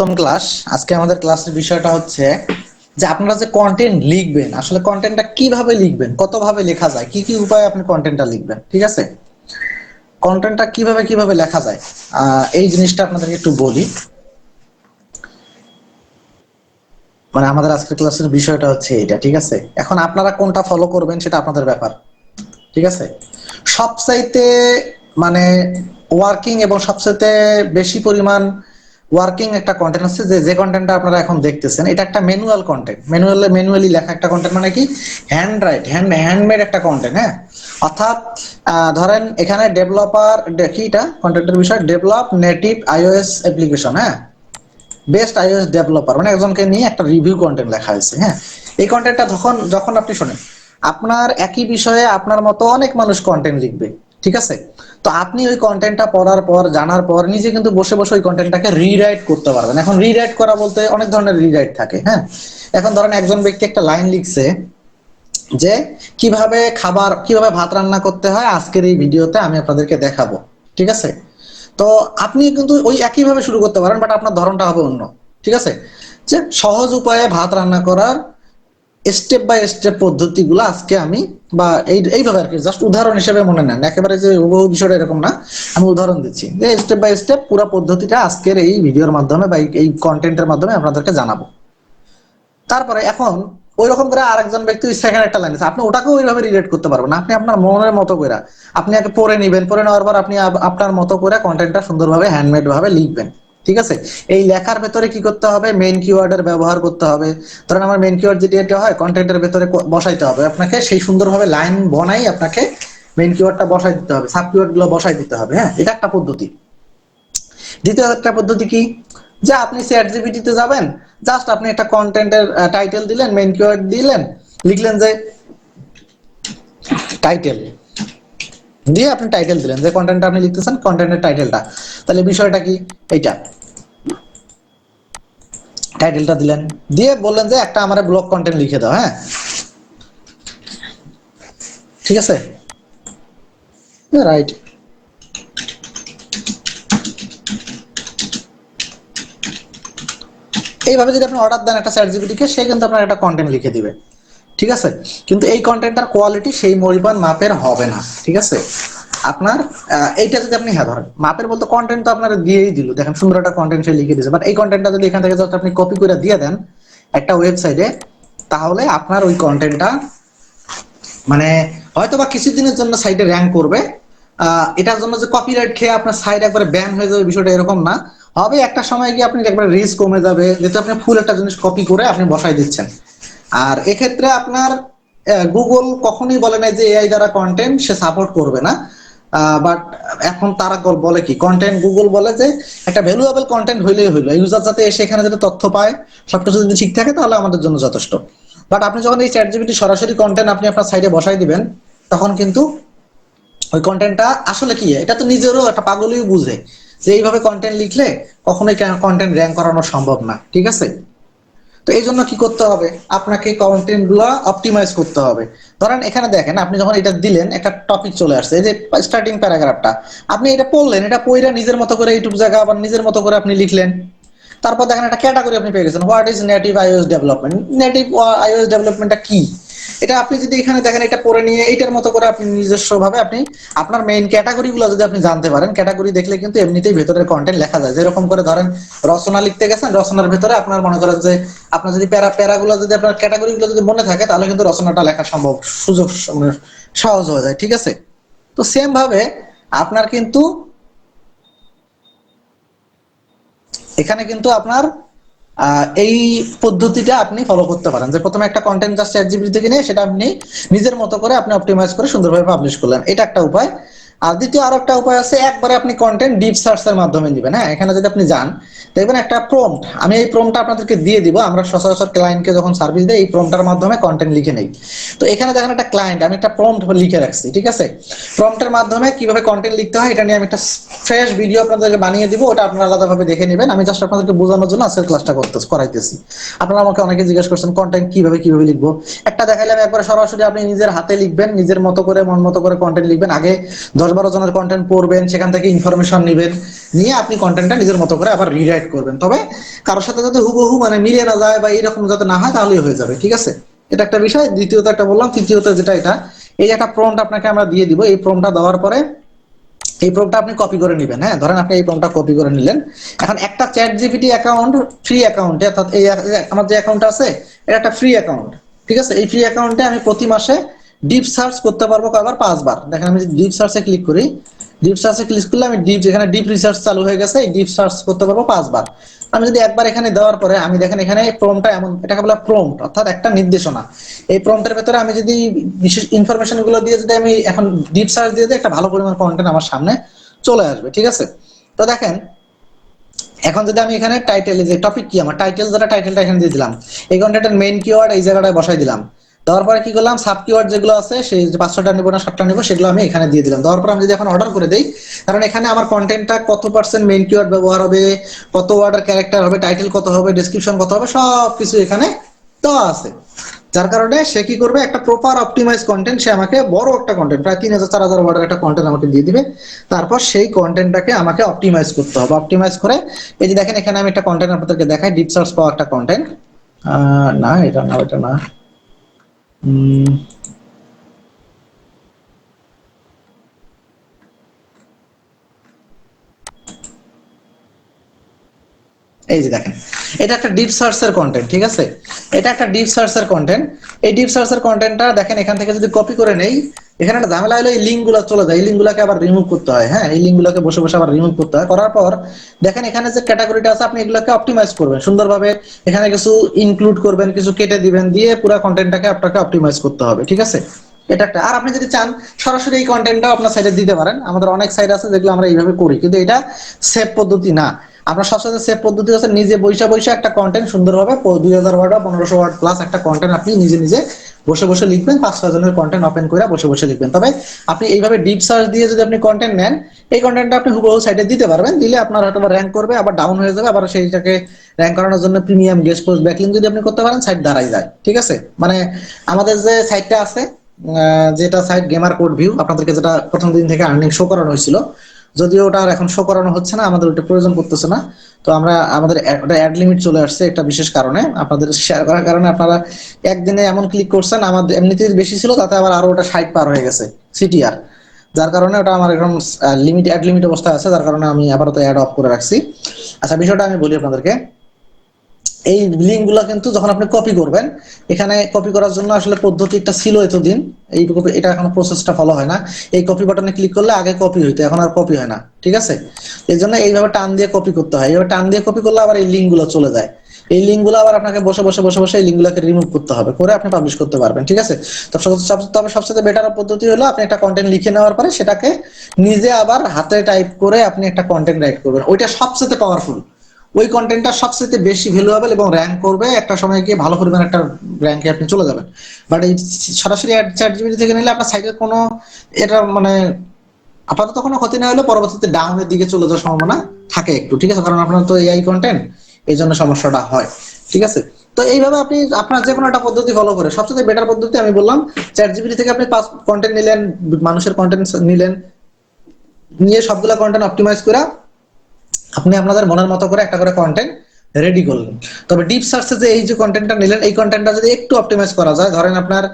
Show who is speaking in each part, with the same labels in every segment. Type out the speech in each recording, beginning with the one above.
Speaker 1: সপ্তম ক্লাস আজকে আমাদের ক্লাসের বিষয়টা হচ্ছে যে আপনারা যে কন্টেন্ট লিখবেন, আসলে কন্টেন্টটা কীভাবে লিখবেন, কতভাবে লেখা যায়, কি কি উপায়ে আপনি কন্টেন্টটা লিখবেন, ঠিক আছে? কন্টেন্টটা কীভাবে কীভাবে লেখা যায় এই জিনিসটা আপনাদেরকে একটু বলি। মানে আমাদের আজকের ক্লাসের বিষয়টা হচ্ছে এটা ঠিক আছে? এখন আপনারা কোনটা ফলো করবেন সেটা আপনাদের ব্যাপার, ঠিক আছে? সবচাইতে মানে ওয়ার্কিং এবং সবচাইতে বেশি পরিমাণ ওয়ার্কিং একটা কন্টেন্ট আছে যে যে কন্টেন্টটা আপনারা এখন দেখতেছেন, এটা একটা ম্যানুয়াল কন্টেন্ট ম্যানুয়ালি ম্যানুয়ালি লেখা একটা কন্টেন্ট মানে কি? হ্যান্ড রাইট হ্যান্ড হ্যান্ডমেড একটা কন্টেন্ট হ্যাঁ? অর্থাৎ ধরেন এখানে ডেভেলপার কি এটা? কন্টেন্টের বিষয় ডেভেলপ নেটিভ আইওএস অ্যাপ্লিকেশন হ্যাঁ? বেস্ট আইওএস ডেভেলপার মানে একজনকে নিয়ে একটা রিভিউ কন্টেন্ট লেখা হয়েছে হ্যাঁ? এই কন্টেন্টটা যখন যখন আপনি শোনেন, আপনার একই বিষয়ে আপনার মতো অনেক মানুষ কন্টেন্ট লিখবে, ঠিক আছে? তো আপনি ওই কন্টেন্টটা পড়ার পর, জানার পর, নিজে কিন্তু বসে বসে ওই কন্টেন্টটাকে রিরাইট করতে পারবেন। এখন রিরাইট করা বলতে অনেক ধরনের রিরাইট থাকে হ্যাঁ? এখন ধরেন একজন ব্যক্তি একটা লাইন লিখছে যে, কীভাবে খাবার, কীভাবে ভাত রান্না করতে হয়? আজকের এই ভিডিওতে আমি আপনাদেরকে দেখাবো। ঠিক আছে? তো আপনি কিন্তু ওই একইভাবে শুরু করতে পারেন বাট আপনার ধরনটা হবে অন্য। ঠিক আছে? যে সহজ উপায়ে ভাত রান্না করার স্টেপ বাই স্টেপ পদ্ধতিগুলো আজকে আমি বা এই এইভাবে আর কি জাস্ট উদাহরণ হিসেবে মনে নেন। একেবারে যে হুবহু বিষয়টা এরকম না, আমি উদাহরণ দিচ্ছি। যে স্টেপ বাই স্টেপ পুরো পদ্ধতিটা আজকের এই ভিডিওর মাধ্যমে বা এই- কন্টেন্টের মাধ্যমে আপনাদেরকে জানাব। তারপরে এখন ওই রকম করে আরেকজন ব্যক্তি সেকেন্ড একটা লাইন আছে। আপনি ওটাকেও ওইভাবে রিলেট করতে পারবেন না। আপনি আপনার মনের মতো করে আপনি আগে পড়ে নিবেন, পড়ে নেওয়ার পর আপনি আপনার মতো করে কন্টেন্টটা সুন্দরভাবে হ্যান্ডমেড ভাবে লিখবেন। ঠিক আছে? এই লেখার ভেতরে কি করতে হবে? মেইন কিওয়ার্ডের ব্যবহার করতে হবে। ধরেন আমার মেইন কিওয়ার্ড যেটি এটা হয় কন্টেন্টের ভেতরে বসাইতে হবে। আপনাকে সেই সুন্দরভাবে লাইন বনাই আপনাকে মেইন কিওয়ার্ডটা বসাই দিতে হবে সাব কিওয়ার্ডগুলো বসাই দিতে হবে হ্যাঁ? এটা একটা পদ্ধতি। দ্বিতীয় একটা পদ্ধতি কি? যে আপনি চ্যাট জিপিটিতে যাবেন জাস্ট আপনি একটা কন্টেন্টের টাইটেল দিলেন মেইন কিওয়ার্ড দিলেন, লিখলেন যে টাইটেল দিয়ে আপনি টাইটেল দিলেন, যে কন্টেন্টটা আপনি লিখতেছেন কন্টেন্টের টাইটেলটা তাহলে বিষয়টা কি? এইটা। টাইটেলটা দিলেন। দিয়ে বললেন যে একটা আমার ব্লগ কন্টেন্ট লিখে দাও হ্যাঁ? ঠিক আছে? রাইট এইভাবে যদি আপনি অর্ডার দেন একটা চ্যাট জিপিটিকে সে কিন্তু আপনার একটা কন্টেন্ট লিখে দিবে। ঠিক আছে? কিন্তু এই কন্টেন্টটার কোয়ালিটি সেই পরিমাণ মাপের হবে না। ঠিক আছে? আপনার এইটা যদি আপনি হ্যাঁ ধরেন, মাপের বলতে কন্টেন্ট তো আপনার দিয়েই দিল। দেখেন, সুন্দর একটা কন্টেন্ট সে লিখে দিয়েছে। বাট এই কন্টেন্টটা যদি এখান থেকে just আপনি কপি করে দিয়ে দেন একটা ওয়েবসাইটে তাহলে আপনার ওই কন্টেন্টটা মানে হয়তো বা কিছুদিনের জন্য সাইটে র্যাঙ্ক করবে। এটার জন্য যে কপিরাইট খেয়ে আপনার সাইট একবারে ব্যান হয়ে যাবে বিষয়টা এরকম না। হবে একটা সময় গিয়ে আপনি একবার রিস্ক কমে যাবে। যেহেতু আপনি ফুল একটা জিনিস কপি করে আপনি বসাই দিচ্ছেন। আর এক্ষেত্রে আপনার গুগল কখনোই বলে না যে এআই দ্বারা কন্টেন্ট সে সাপোর্ট করবে না। বাট এখন তারা বলে কি? কন্টেন্ট গুগল বলে যে, একটা ভ্যালুয়েবল কন্টেন্ট হইলেই হইল। ইউজার যাতে এসে এখানে যাতে তথ্য পায়, সবকিছু যদি ঠিক থাকে, তাহলে আমাদের জন্য যথেষ্ট। বাট আপনি যখন এই চ্যাট জিপিটি সরাসরি কন্টেন্ট আপনি আপনার সাইডে বসাই দিবেন, তখন কিন্তু ওই কন্টেন্টটা আসলে কি? এটা তো নিজেরও একটা পাগলই বুঝে যে এইভাবে কন্টেন্ট লিখলে কখনোই কন্টেন্ট র্যাঙ্ক করানো সম্ভব না। ঠিক আছে? তো এই জন্য কি করতে হবে? আপনাকে কন্টেন্টগুলো অপটিমাইজ করতে হবে। ধরেন এখানে দেখেন, আপনি যখন এটা দিলেন, একটা টপিক চলে আসছে। এই যে স্টার্টিং প্যারাগ্রাফটা আপনি এটা পড়লেন, এটা পড়ে নিজের মতো করে ইউটিউব জায়গা আবার নিজের মতো করে আপনি লিখলেন। তারপর দেখেন একটা ক্যাটাগরি আপনি পেয়ে গেছেন। What is native iOS development native iOS ডেভেলপমেন্টটা কি? এটা আপনি যদি এখানে দেখেন, এটা পরে নিয়ে এটার মতো করে আপনি নিজস্ব ভাবে আপনি আপনার মেইন ক্যাটাগরি গুলো যদি আপনি জানতে পারেন ক্যাটাগরি দেখলে কিন্তু এমনিতেই ভেতরের কন্টেন্ট লেখা যায়। যেরকম করে ধরেন, রচনা লিখতে গেছেন, রচনার ভেতরে আপনার মনে করেন যে আপনার যদি প্যারা, প্যারাগুলো যদি আপনার ক্যাটাগরি গুলো যদি মনে থাকে, তাহলে কিন্তু রচনাটা লেখা সম্ভব, সুযোগ মানে সহজ হয়ে যায়, ঠিক আছে? তো সেম ভাবে আপনার কিন্তু, এখানে কিন্তু আপনার এই পদ্ধতিটা আপনি ফলো করতে পারেন। যে প্রথমে একটা কন্টেন্ট জাস্ট চ্যাট জিপিটি থেকে নিয়ে সেটা আপনি নিজের মতো করে আপনি অপটিমাইজ করে সুন্দরভাবে পাবলিশ করলেন। এটা একটা উপায়। আর দ্বিতীয় আরও একটা উপায় আছে, একবারে আপনি কন্টেন্ট ডিপ সার্চের মাধ্যমে দিবেন হ্যাঁ? এখানে যদি আপনি যান, দেখবেন একটা প্রম্পট আমি এই প্রম্পটটা আপনাদেরকে দিয়ে দিব, আমরা সচরাচর ক্লায়েন্টকে যখন সার্ভিস দেই, এই প্রম্পটার মাধ্যমে কন্টেন্ট লিখে নেই। তো এখানে দেখেন একটা ক্লায়েন্ট আমি একটা প্রম্পট লিখে রাখছি, ঠিক আছে? প্রম্পটের মাধ্যমে কীভাবে কন্টেন্ট লিখতে হয়, এটা নিয়ে আমি একটা ফ্রেশ ভিডিও আপনাদেরকে বানিয়ে দিব, ওটা আপনারা আলাদাভাবে দেখে নেবেন। আমি জাস্ট আপনাদেরকে বোঝানোর জন্য আজকের ক্লাসটা করতে, করাইতেছি। আপনারা আমাকে অনেকে জিজ্ঞেস করছেন কন্টেন্ট কীভাবে কীভাবে লিখব? একটা দেখাইলাম একবার সরাসরি আপনি নিজের হাতে লিখবেন, নিজের মতো করে, মন মতো করে কন্টেন্ট লিখবেন। আগে দশ বারো জনের কন্টেন্ট পড়বেন, সেখান থেকে ইনফরমেশন নেবেন, নিয়ে আপনি কন্টেন্টটা নিজের মতো করে আবার রিরাইট করবেন। তবে কারোর সাথে যাতে হুবহু মানে মিলিয়ে না যায় বা এরকম যাতে না হয়, তাহলেই হয়ে যাবে, ঠিক আছে? এটা একটা বিষয়। দ্বিতীয়ত একটা বললাম, তৃতীয়ত যেটা এটা, এই একটা প্রম্পট আপনাকে আমরা দিয়ে দিব। এই প্রম্পটটা দেওয়ার পরে, এই প্রমটা আপনি কপি করে নেবেন হ্যাঁ? ধরেন আপনি এই প্রমটা কপি করে নিলেন। এখন একটা চ্যাট জিপিটি অ্যাকাউন্ট ফ্রি অ্যাকাউন্টে অর্থাৎ এই আমার যে অ্যাকাউন্ট আছে, এটা একটা ফ্রি অ্যাকাউন্ট ঠিক আছে? এই ফ্রি অ্যাকাউন্টে আমি প্রতি মাসে ডিপ সার্চ করতে পারব কয়বার পাঁচবার। দেখেন আমি ডিপ সার্চে ক্লিক করি, ডিপ সার্চে ক্লিক করলে আমি ডিপ, যেখানে ডিপ রিসার্চ চালু হয়ে গেছে ডিপ সার্চ করতে পারব পাঁচবার। আমি যদি একবার এখানে দেওয়ার পরে, আমি দেখেন এখানে প্রমটা এমন, এটাকে বলা প্রম্পট অর্থাৎ একটা নির্দেশনা। এই প্রম্পটের ভেতরে আমি যদি বিশেষ ইনফরমেশনগুলো দিয়ে যদি আমি এখন ডিপ সার্চ দিয়ে দিই, একটা ভালো পরিমাণ কন্টেন্ট আমার সামনে চলে আসবে, ঠিক আছে? তো দেখেন, এখন যদি আমি এখানে টাইটেল যে টপিক কি, আমার টাইটেল যেটা টাইটেলটা এখানে দিয়ে দিলাম, এই কন্টেন্টের মেইন কিওয়ার্ড এই জায়গাটায় বসাই দিলাম। দেওয়ার পরে কি করলাম? সাব কিওয়ার্ড যেগুলো আছে, সেই পাঁচশোটা নেব না, সাতটা নেব, সেগুলো আমি এখানে দিয়ে দিলাম। দেওয়ার পর আমি যদি এখন অর্ডার করে দিই, কারণ এখানে আমার কন্টেন্টটা কত পার্সেন্ট মেইন কিওয়ার্ড ব্যবহার হবে, কত ওয়ার্ডের ক্যারেক্টার হবে টাইটেল কত হবে ডেসক্রিপশন কত হবে সব কিছু এখানে দেওয়া আছে। যার কারণে সে কি করবে? একটা প্রপার অপটিমাইজ কন্টেন্ট সে আমাকে বড় একটা কন্টেন্ট প্রায় তিন হাজার, চার হাজার ওয়ার্ডের একটা কন্টেন্ট আমাকে দিয়ে দিবে। তারপর সেই কন্টেন্টটাকে আমাকে অপটিমাইজ করতে হবে। অপটিমাইজ করে, এই যে দেখেন এখানে আমি একটা কন্টেন্ট আপনাদেরকে দেখাই ডিপ সার্চ পাওয়া একটা কন্টেন্ট না, এটা না এটা না। এই যে দেখেন, এটা একটা ডিপ সার্চের কন্টেন্ট ঠিক আছে? এটা একটা ডিপ সার্চের কন্টেন্ট এই ডিপ সার্চের কন্টেন্টটা দেখেন, এখান থেকে যদি কপি করে নেই এখানে একটা ঝামেলা হলো, এই লিঙ্কগুলো চলে যায়। এই লিঙ্ক গুলোকে আবার রিমুভ করতে হয়। হ্যাঁ এই লিঙ্ক গুলোকে বসে বসে আবার রিমুভ করতে হয়। করার পর দেখেন এখানে যে ক্যাটাগরিটা আছে, আপনি এগুলোকে অপটিমাইজ করবেন। সুন্দরভাবে এখানে কিছু ইনক্লুড করবেন, কিছু কেটে দিবেন, দিয়ে পুরো কন্টেন্টটাকে আপনাকে অপটিমাইজ করতে হবে। ঠিক আছে? এটা একটা। আর আপনি যদি চান, সরাসরি এই কন্টেন্টটাও আপনার সাইডে দিতে পারেন। আমাদের অনেক সাইট আছে যেগুলো আমরা এইভাবে করি, কিন্তু এটা সেভ পদ্ধতি না। আপনার সবচেয়ে সেভ পদ্ধতি হচ্ছে নিজে বৈশা বৈশা একটা কন্টেন্ট সুন্দরভাবে দুই হাজার ওয়ার্ড বা পনেরোশো ওয়ার্ড প্লাস একটা কন্টেন্ট আপনি নিজে নিজে বসে বসে লিখবেন, পাঁচ ছয় জনের কন্টেন্ট ওপেন করে বসে বসে লিখবেন। তবে আপনি এইভাবে ডিপ সার্চ দিয়ে যদি আপনি কন্টেন্ট নেন, এই কন্টেন্টটা আপনি হুবহু সাইডে দিতে পারবেন। দিলে আপনার হয়তো র্যাঙ্ক করবে, আবার ডাউন হয়ে যাবে, আবার সেইটাকে র্যাঙ্ক করানোর জন্য প্রিমিয়াম গেস্ট পোস্ট ব্যাকলিং যদি আপনি করতে পারেন সাইট দাঁড়াই যায়। ঠিক আছে? মানে আমাদের যে সাইটটা আছে যেটা সাইট গেমার কোড ভিউ আপনাদেরকে যেটা প্রথম দিন থেকে আর্নিং শো করানো হয়েছিল যদিও ওটা আর এখন শো করানো হচ্ছে না, আমাদের ওটা প্রয়োজন পড়তেছে না। তো আমরা, আমাদের ওটা অ্যাড লিমিট চলে আসছে একটা বিশেষ কারণে। আপনাদের শেয়ার করার কারণে আপনারা একদিনে এমন ক্লিক করছেন আমাদের এমনিতে বেশি ছিল, তাতে আবার আরও ওটা ষাট পার হয়ে গেছে সিটিআর যার কারণে ওটা আমার এখন লিমিট অ্যাড লিমিট অবস্থা আছে, যার কারণে আমি আপাতত অ্যাড অফ করে রাখছি। আচ্ছা বিষয়টা আমি বলি আপনাদেরকে। এই লিঙ্কগুলা কিন্তু যখন আপনি কপি করবেন, এখানে কপি করার জন্য আসলে পদ্ধতি একটা ছিল এতদিন। এই এটা এখন প্রসেসটা ফলো হয় না। এই কপি বাটনে ক্লিক করলে আগে কপি হইতো, এখন আর কপি হয় না, ঠিক আছে? এই জন্য এইভাবে টান দিয়ে কপি করতে হয়। এইভাবে টান দিয়ে কপি করলে আবার এই লিঙ্কগুলো চলে যায়। এই লিঙ্কগুলো আবার আপনাকে বসে বসে বসে বসে এই লিঙ্ক গুলোকে রিমুভ করতে হবে, করে আপনি পাবলিশ করতে পারবেন, ঠিক আছে? তবে সবচেয়ে বেটার পদ্ধতি হলো আপনি একটা কন্টেন্ট লিখে নেওয়ার পরে সেটাকে নিজে আবার হাতে টাইপ করে আপনি একটা কন্টেন্ট রাইট করবেন। ওইটা সবচেয়ে পাওয়ারফুল ওই কন্টেন্টটা সবচেয়ে বেশি ভ্যালুয়েবল এবং র্যাঙ্ক করবে একটা সময় গিয়ে ভালো পরিমাণ একটা র্যাঙ্কে আপনি চলে যাবেন। বাট এই সরাসরি চ্যাট জিবিটি থেকে নিলে আপনার সাইটের কোনো এটা মানে আপাতত কোনো ক্ষতি না হলে পরবর্তীতে ডাউনের দিকে চলে যাওয়ার সম্ভাবনা থাকে একটু, ঠিক আছে? কারণ আপনার তো এআই কন্টেন্ট এই জন্য সমস্যাটা হয়, ঠিক আছে? তো এইভাবে আপনি আপনার যে কোনো একটা পদ্ধতি ফলো করে সবচেয়ে বেটার পদ্ধতি আমি বললাম চ্যাট জিবিটি থেকে আপনি পাঁচ কন্টেন্ট নিলেন, মানুষের কন্টেন্ট নিলেন, নিয়ে সবগুলা কন্টেন্ট অপটিমাইজ করে আপনি আপনাদের মনের মতো করে একটা করে কন্টেন্ট রেডি করলেন। তবে ডিপ সার্চে যে এই যে কন্টেন্টটা নিলেন, এই কন্টেন্টটা যদি একটু অপটিমাইজ করা যায়, ধরেন আপনার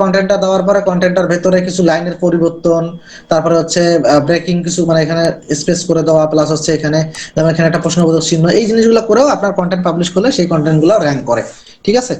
Speaker 1: কন্টেন্টটা দেওয়ার পরে কন্টেন্টটার ভেতরে কিছু লাইনের পরিবর্তন, তারপরে হচ্ছে ব্রেকিং কিছু মানে এখানে স্পেস করে দেওয়া প্লাস হচ্ছে এখানে যেমন এখানে একটা প্রশ্নবোধক চিহ্ন, এই জিনিসগুলো করেও আপনার কন্টেন্ট পাবলিশ করলে সেই কন্টেন্টগুলো র্যাঙ্ক করে। ঠিক আছে?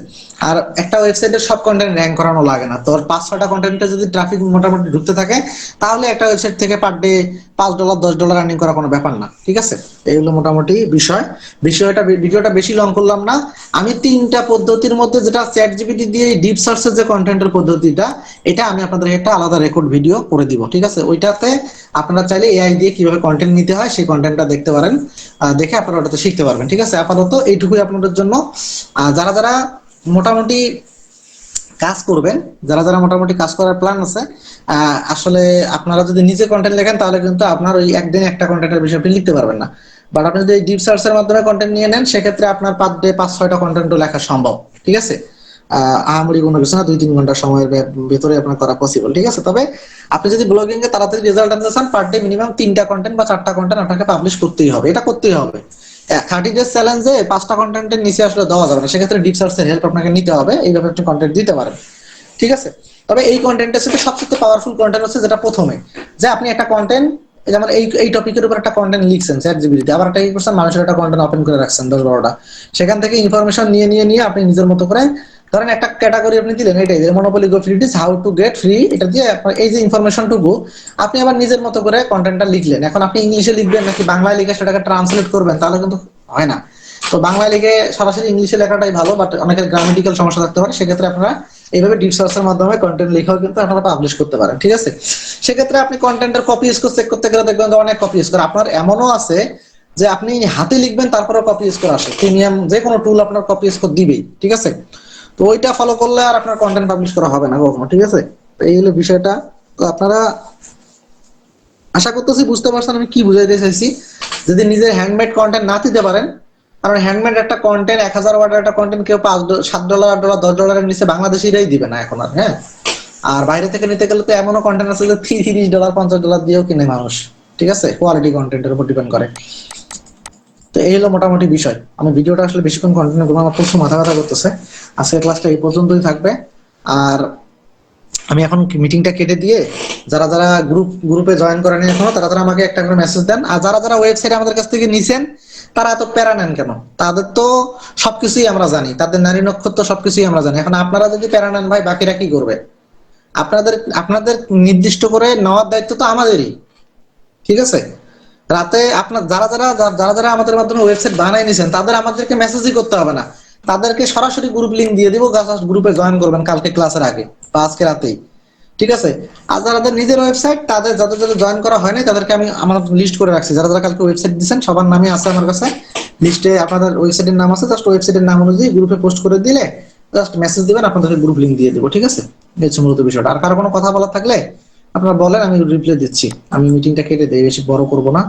Speaker 1: আর একটা ওয়েবসাইটের সব কন্টেন্ট র্যাঙ্ক করানো লাগে না। তোর পাঁচ ছটা কন্টেন্টে যদি ট্রাফিক মোটামুটি ঢুকতে থাকে, তাহলে একটা ওয়েবসাইট থেকে পার ডে পাঁচ ডলার দশ ডলার আর্নিং করা কোনো ব্যাপার না, ঠিক আছে? এইগুলো মোটামুটি বিষয়। বিষয়টা ভিডিওটা বেশি লং করলাম না। আমি তিনটা পদ্ধতির মধ্যে যেটা চ্যাট জিপিটি দিয়ে ডিপ সার্চের যে কন্টেন্টের পদ্ধতিটা, এটা আমি আপনাদের একটা আলাদা রেকর্ড ভিডিও করে দিব, ঠিক আছে? ওইটাতে আপনারা চাইলে এআই দিয়ে কীভাবে কন্টেন্ট নিতে হয়, সেই কন্টেন্টটা দেখতে পারেন। দেখে আপনারা ওটাতে শিখতে পারবেন, ঠিক আছে? আপাতত এইটুকুই আপনাদের জন্য। যারা যারা মোটামুটি কাজ করবেন, যারা যারা মোটামুটি কাজ করার প্ল্যান আছে আসলে আপনারা যদি নিজে কন্টেন্ট লেখেন, তাহলে কিন্তু আপনার ওই একদিনে একটা কন্টেন্টের বিষয় আপনি লিখতে পারবেন না। বাট আপনি যদি ডিপ সার্চের মাধ্যমে কন্টেন্ট নিয়ে নেন, সেক্ষেত্রে আপনার পার ডে, পাঁচ, ছয়টা কন্টেন্টও লেখা সম্ভব, ঠিক আছে? আহামরি কোনো কিছু না দুই তিন ঘণ্টা সময়ের ভেতরে আপনার করা পসিবল ঠিক আছে? তবে আপনি যদি ব্লগিং এ তাড়াতাড়ি রেজাল্ট আনতে চান পার ডে মিনিমাম তিনটা কন্টেন্ট বা চারটা কন্টেন্ট আপনাকে পাবলিশ করতেই হবে, এটা করতেই হবে। থার্টি ডেজ চ্যালেঞ্জে পাঁচটা কন্টেন্টের নিচে আসলে দেওয়া যাবে না, সেক্ষেত্রে ডিপ সার্চের হেল্প আপনাকে নিতে হবে এইভাবে আপনি কন্টেন্ট দিতে পারেন, ঠিক আছে? তবে এই কন্টেন্টের সাথে সবচেয়ে পাওয়ারফুল কন্টেন্ট হচ্ছে যেটা প্রথমে, যে আপনি একটা কন্টেন্ট যেমন এই এই টপিকের উপর একটা কন্টেন্ট লিখছেন চ্যাট জিবিটিতে আবার একটা কি করছেন মানুষের একটা কন্টেন্ট ওপেন করে রাখছেন, দশ বারোটা। সেখান থেকে ইনফরমেশন নিয়ে নিয়ে নিয়ে আপনি নিজের মতো করে ধরেন একটা ক্যাটাগরি আপনি দিলেন, এটাই যে Monopoly Go free how to get free এটা দিয়ে আপনার এই যে ইনফরমেশনটুকু আপনি আবার নিজের মতো করে কন্টেন্টটা লিখলেন। এখন আপনি ইংলিশে লিখবেন নাকি বাংলায় লিখে সেটাকে ট্রান্সলেট করবেন, তাহলে কিন্তু হয় না। তো বাংলায় লিখে সরাসরি ইংলিশে লেখাটাই ভালো বাট অনেকের গ্রামেটিক্যাল সমস্যা থাকতে পারে, সেক্ষেত্রে আপনারা এইভাবে ডিপ সার্চের মাধ্যমে কন্টেন্ট লেখাও কিন্তু আপনারা পাবলিশ করতে পারেন, ঠিক আছে? সেক্ষেত্রে আপনি কন্টেন্টের কপি স্কোর চেক করতে গেলে দেখবেন অনেক কপি স্কোর আপনার এমনও আছে যে আপনি হাতে লিখবেন তারপরে কপি স্কোর আসে। প্রিমিয়াম যে কোনো টুল আপনার কপি স্কোর দিবেই, ঠিক আছে? তো ওইটা ফলো করলে আর আপনার কন্টেন্ট পাবলিশ করা হবে না কখনো, ঠিক আছে? তো এই হলো বিষয়টা। তো আপনারা আশা করতেছি বুঝতে পারছেন আমি কি বুঝাইতে চাইছি। যদি নিজের হ্যান্ডমেড কন্টেন্ট না দিতে পারেন কারণ হ্যান্ডমেড একটা কন্টেন্ট এক হাজার ওয়ার্ডের একটা কন্টেন্ট কেউ পাঁচ সাত ডলার আট ডলার দশ ডলারের নিচে বাংলাদেশিরাই দিবে না এখন আর হ্যাঁ? আর বাইরে থেকে নিতে গেলে তো এমনও কন্টেন্ট আছে যে তিরিশ ডলার পঞ্চাশ ডলার দিয়েও কিনে মানুষ, ঠিক আছে? কোয়ালিটি কন্টেন্টের উপর ডিপেন্ড করে। তো এই হলো মোটামুটি বিষয়। আমি ভিডিওটা আসলে বেশিক্ষণ কন্টিনিউ করব আমার প্রচুর মাথা ব্যথা করতেছে। আজকের ক্লাসটা এই পর্যন্তই থাকবে। আর আমি এখন মিটিংটা কেটে দিয়ে যারা যারা গ্রুপ গ্রুপে জয়েন করেন এখনও, তারা তারা আমাকে একটা করে মেসেজ দেন। আর যারা যারা ওয়েবসাইটে আমাদের কাছ থেকে নিছেন তারা এত প্যারা নেন কেন? তাদের তো সবকিছুই আমরা জানি। তাদের নারী নক্ষত্র সবকিছুই আমরা জানি। এখন আপনারা যদি প্যারা নেন ভাই, বাকিরা কি করবে? আপনাদের আপনাদের নির্দিষ্ট করে নেওয়ার দায়িত্ব তো আমাদেরই। ঠিক আছে? রাতে আপনার, যারা যারা যারা যারা আমাদের মাধ্যমে ওয়েবসাইট বানাই নিছেন, তাদের আমাদেরকে মেসেজই করতে হবে না। তাদেরকে সরাসরি গ্রুপ লিংক দিয়ে দিব গ্রুপে জয়েন করবেন কালকে ক্লাসের আগে, বা আজকে রাতেই। ঠিক আছে? আর যারা যাদের নিজের ওয়েবসাইট তাদের যাদের যাদের জয়েন করা হয়নি, তাদেরকে আমি আমার লিস্ট করে রাখছি। যারা যারা কালকে ওয়েবসাইট দিচ্ছেন সবার নামই আছে আমার কাছে। লিস্টে আপনাদের ওয়েবসাইটের নাম আছে জাস্ট ওয়েবসাইটের নাম অনুযায়ী গ্রুপে পোস্ট করে দিলে জাস্ট মেসেজ দিবেন আপনাদের গ্রুপ লিঙ্ক দিয়ে দেবো, ঠিক আছে? এই মূলত বিষয়টা। আর কারও কোনো কথা বলার থাকলে আপনারা বলেন, আমি রিপ্লাই দিচ্ছি। আমি মিটিংটা কেটে দিই, বেশি বড় করব না।